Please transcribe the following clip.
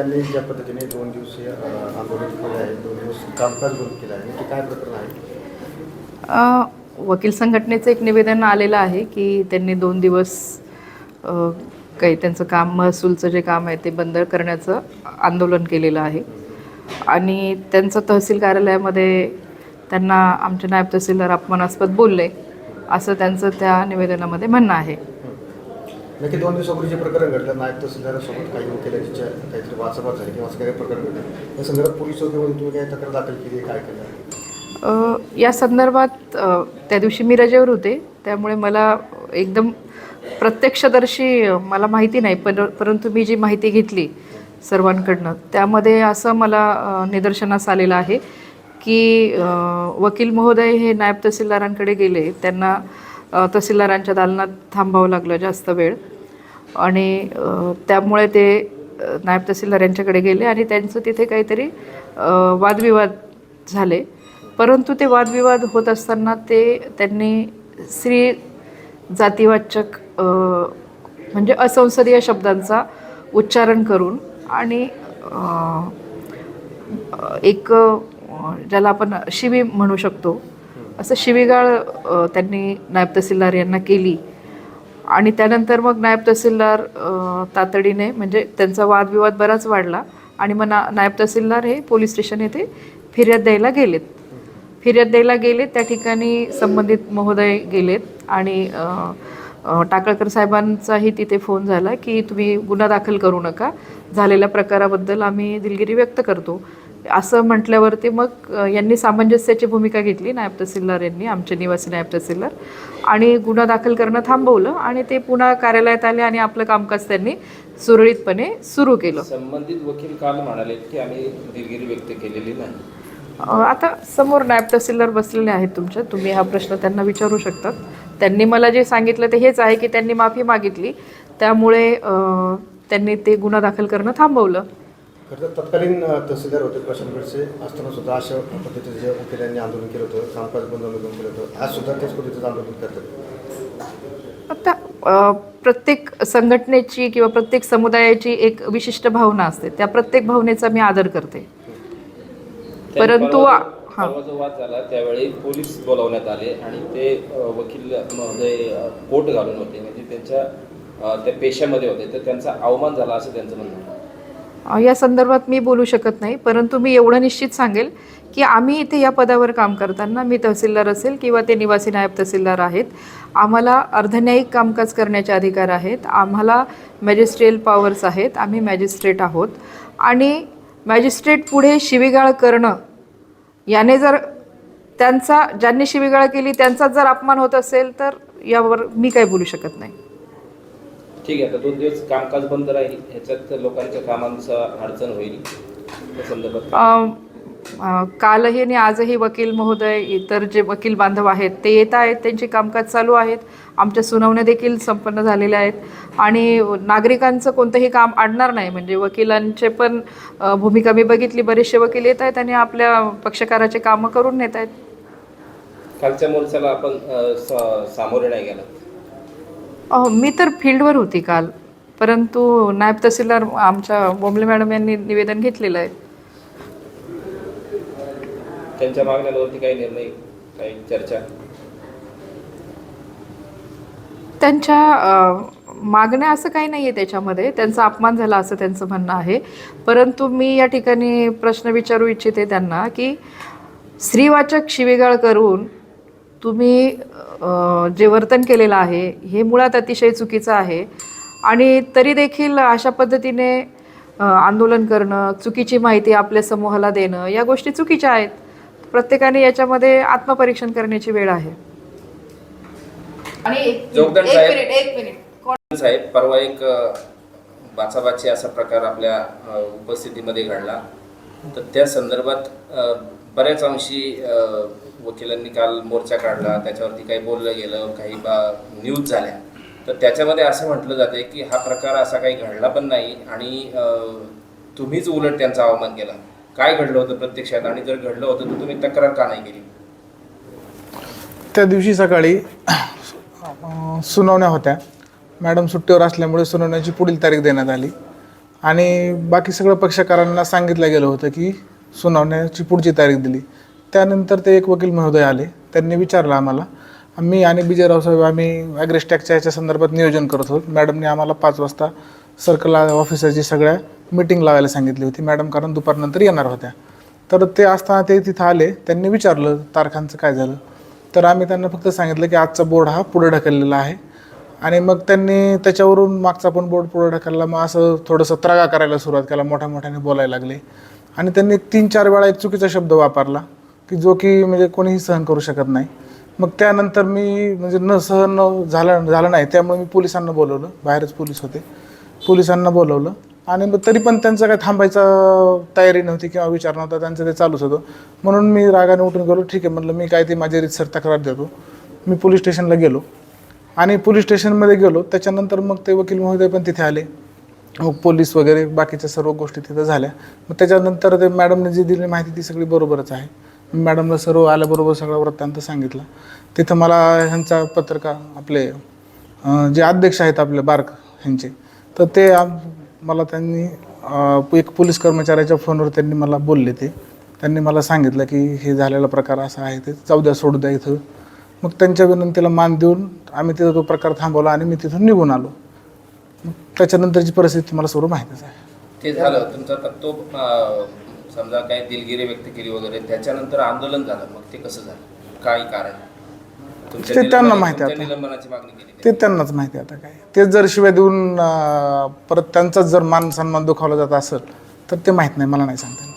त्यांनी ज्या पद्धतीने दोन दिवसीय आंदोलन केलं आहे दोन दिवस कामकाज बंद केलं आहे नक्की काय प्रकरण आहे? वकील संघटनेचं एक निवेदन आलेलं आहे की त्यांनी दोन दिवस काही त्यांचं काम महसूलचं जे काम आहे ते बंद करण्याचं आंदोलन केलेलं आहे. आणि त्यांचं तहसील कार्यालयामध्ये त्यांना आमचे नायब तहसीलदार अपमानास्पद बोलले असं त्यांचं त्या निवेदनामध्ये म्हणणं आहे. नक्की दोन दिवसापूर्वी जे प्रकरण घडलं. नायब तहसीलदारासोबत काही वकिलांच्या काहीतरी वाचापात झाली किंवा असं काही प्रकरण घडलं. या संदर्भात पोलीस चौकीमध्ये तुम्ही काही तक्रार दाखल केली काय केलं? या संदर्भात त्या दिवशी मी रजेवर होते. त्यामुळे मला एकदम प्रत्यक्षदर्शी मला माहिती नाही. पर परंतु मी जी माहिती घेतली सर्वांकडनं त्यामध्ये असं मला निदर्शनास आलेलं आहे की वकील महोदय हे नायब तहसीलदारांकडे गेले. त्यांना तहसीलदारांच्या दालनात थांबावं लागलं जास्त वेळ. आणि त्यामुळे ते नायब तहसीलदार यांच्याकडे गेले आणि त्यांचं तिथे काहीतरी वादविवाद झाले. परंतु ते वादविवाद होत असताना ते त्यांनी स्त्री जातीवाचक म्हणजे असंसदीय शब्दांचा उच्चारण करून आणि एक ज्याला आपण शिवी म्हणू शकतो असं शिवीगाळ त्यांनी नायब तहसीलदार यांना केली. आणि त्यानंतर मग नायब तहसीलदार तातडीने म्हणजे त्यांचा वादविवाद बराच वाढला आणि मग ना नायब तहसीलदार हे पोलीस स्टेशन येथे फिर्याद द्यायला गेलेत. फिर्याद द्यायला गेलेत त्या ठिकाणी संबंधित महोदय गेलेत आणि टाकळकर साहेबांचाही तिथे फोन झाला की तुम्ही गुन्हा दाखल करू नका. झालेल्या प्रकाराबद्दल आम्ही दिलगिरी व्यक्त करतो. असं म्हटल्यावरती मग यांनी सामंजस्याची भूमिका घेतली नायब तहसीलदार यांनी आमचे निवासी नायब तहसीलदार. आणि गुन्हा दाखल करणं थांबवलं आणि ते पुन्हा कार्यालयात आले आणि आपलं कामकाज त्यांनी सुरळीतपणे सुरू केलं. संबंधित वकील काल म्हणाले की आम्ही दिलगिरी व्यक्त केलेली नाही. आता समोर नायब तहसीलदार बसलेले आहेत तुमच्या तुम्ही हा प्रश्न त्यांना विचारू शकतात. त्यांनी मला जे सांगितलं ते हेच आहे की त्यांनी माफी मागितली. त्यामुळे त्यांनी ते गुन्हा दाखल करणं थांबवलं. खरं तर तत्कालीन तहसीलदार होते प्रशांत बेडसे असताना सुद्धा अशा पद्धतीचं जे वकिलांनी आंदोलन केलं होतं कामकाज बंद आंदोलन केलं होतं आज सुद्धा तेच पद्धतीचं आंदोलन करतात. आता प्रत्येक संघटनेची किंवा प्रत्येक समुदायाची एक विशिष्ट भावना असते. त्या प्रत्येक भावनेचा मी आदर करते. परंतु जो- हां. वाद झाला त्यावेळी पोलीस बोलावण्यात आले आणि ते वकील अ, कोट घालून होते. म्हणजे त्यांच्या त्या पेशामध्ये होते. तर त्यांचा अवमान झाला असं त्यांचं म्हणणं या संदर्भात मी बोलू शकत नाही परंतु मी एवढं निश्चित सांगेल की आम्ही इथे या पदावर काम करताना मी तहसीलदार असेल किंवा ते निवासी नायब तहसीलदार आहेत आम्हाला अर्धन्यायिक कामकाज करण्याचे अधिकार आहेत आम्हाला मॅजिस्ट्रियल पॉवर्स आहेत आम्ही मॅजिस्ट्रेट आहोत. आणि मॅजिस्ट्रेट पुढे शिवीगाळ करणं याने जर त्यांचा ज्यांनी शिवीगाळ केली त्यांचा जर अपमान होत असेल तर यावर मी काही बोलू शकत नाही. ठीक आहे आता दोन दिवस कामकाज बंद राहील ह्याच्यात लोकांच्या कामांचं अडचण होईल. त्या संदर्भात कालही आणि आजही वकील महोदय इतर जे वकील बांधव आहेत ते येत आहेत त्यांचे कामकाज चालू आहेत. आमच्या सुनावण्या देखील संपन्न झालेल्या आहेत. आणि नागरिकांचं कोणतंही काम अडणार नाही म्हणजे वकिलांचे पण भूमिका मी बघितली बरेचसे वकील येत आहेत आणि आपल्या पक्षकाराचे कामं करून नेत आहेत. कालच्या मोर्चाला आपण सामोरे नाही गेला. अहो मी तर फील्डवर होती काल. परंतु नायब तहसीलदार आमच्या बोंबले मॅडम यांनी निवेदन घेतलेलं आहे. त्यांच्या मागण्यांवरती काही निर्णय काही चर्चा? त्यांच्या अ, मागण्या असं काही नाही आहे त्याच्यामध्ये. त्यांचा अपमान झाला असं त्यांचं म्हणणं आहे. परंतु मी या ठिकाणी प्रश्न विचारू इच्छिते त्यांना की स्त्रीवाचक शिवीगाळ करून तुम्ही जे वर्तन केलेलं आहे हे मुळात अतिशय चुकीचं आहे. आणि तरी देखील अशा पद्धतीने आंदोलन करणं चुकीची माहिती आपल्या समूहाला देणं या गोष्टी चुकीच्या आहेत. प्रत्येकाने याच्यामध्ये आत्मपरीक्षण करण्याची वेळ आहे. आणि एक साहेब. मिनिट एक मिनिट. साहेब परवा एक बाचाबाची असा प्रकार आपल्या उपस्थितीमध्ये घडला. तर त्या संदर्भात बऱ्याच अंशी वकिलांनी काल मोर्चा काढला त्याच्यावरती काही बोललं गेलं काही बा न्यूज झाल्या. तर त्याच्यामध्ये असं म्हटलं जाते की हा प्रकार असा काही घडला पण नाही आणि तुम्हीच उलट त्यांचा अवमान केला. काय घडलं होतं प्रत्यक्षात आणि जर घडलं होतं तर तुम्ही तक्रार का नाही केली? त्या दिवशी सकाळी सुनावण्या होत्या. मॅडम सुट्टीवर असल्यामुळे सुनावण्याची पुढील तारीख देण्यात आली. आणि बाकी सगळं पक्षकारांना सांगितलं गेलं होतं की सुनावण्याची पुढची तारीख दिली. त्यानंतर ते एक वकील महोदय आले. त्यांनी विचारलं आम्हाला मी आणि बिजयराव साहेब आम्ही ॲग्रेस्टॅकच्या याच्या संदर्भात नियोजन करत होतो मॅडमने आम्हाला पाच वाजता सर्कल ऑफिसरची सगळ्या मीटिंग लावायला सांगितली होती. मॅडम कारण दुपारनंतर येणार होत्या. तर ते असताना ते तिथं आले. त्यांनी विचारलं तारखांचं काय झालं? तर आम्ही त्यांना फक्त सांगितलं की आजचा बोर्ड हा पुढे ढकललेला आहे. आणि मग त्यांनी त्याच्यावरून मागचा पण बोर्ड पुढे ढकलला. मग असं थोडंसं त्रागा करायला सुरुवात केला. मोठ्या मोठ्याने बोलायला लागले. आणि त्यांनी तीन चार वेळा एक चुकीचा शब्द वापरला. की जो की म्हणजे कोणीही सहन करू शकत नाही. मग त्यानंतर मी म्हणजे न सहन न झालं झालं नाही. त्यामुळे मी पोलिसांना बोलवलं. बाहेरच पोलीस होते. पोलिसांना बोलवलं. आणि मग तरी पण त्यांचं काय थांबायचा तयारी नव्हती किंवा विचार नव्हता. त्यांचं ते चालूच होतं. म्हणून मी रागाने उठून गेलो. ठीक आहे म्हटलं मी काय ते माझी रीतसर तक्रार देतो. मी पोलीस स्टेशनला गेलो. आणि पोलीस स्टेशनमध्ये गेलो. त्याच्यानंतर मग ते वकील महोदय पण तिथे आले. मग पोलीस वगैरे बाकीच्या सर्व गोष्टी तिथं झाल्या. मग त्याच्यानंतर ते मॅडमने जी दिली माहिती ती सगळी बरोबरच आहे. मॅडमला सर्व आल्याबरोबर सगळा वृत्तांत सांगितलं. तिथं मला ह्यांचा पत्रकार आपले अं, जे अध्यक्ष आहेत आपले बार्क ह्यांचे तर ते आम- मला त्यांनी अं, एक पोलीस कर्मचाऱ्याच्या फोनवर त्यांनी मला बोलले ते. त्यांनी मला सांगितलं की हे झालेला प्रकार असा आहे ते जाऊ द्या सोडू द्या इथं. मग त्यांच्या विनंतीला मान देऊन आम्ही तिथं तो प्रकार थांबवला आणि मी तिथून निघून आलो. मग त्याच्यानंतरची परिस्थिती मला सर्व माहीतच आहे. ते झालं तुमचा तो अं, समजा काही दिलगिरी व्यक्त केली वगैरे त्याच्यानंतर आंदोलन झालं. मग ते कसं झालं? काय कारण? तुमच्या ते त्यांना निलंबना- माहिती तुमच्या आता. निलंबनाची मागणी केली ते त्यांनाच माहिती आता काय. तेच जर शिवाय देऊन अं, परत त्यांचाच जर मान सन्मान दुखावला जात असेल तर ते माहीत नाही. मला नाही सांगता येणार.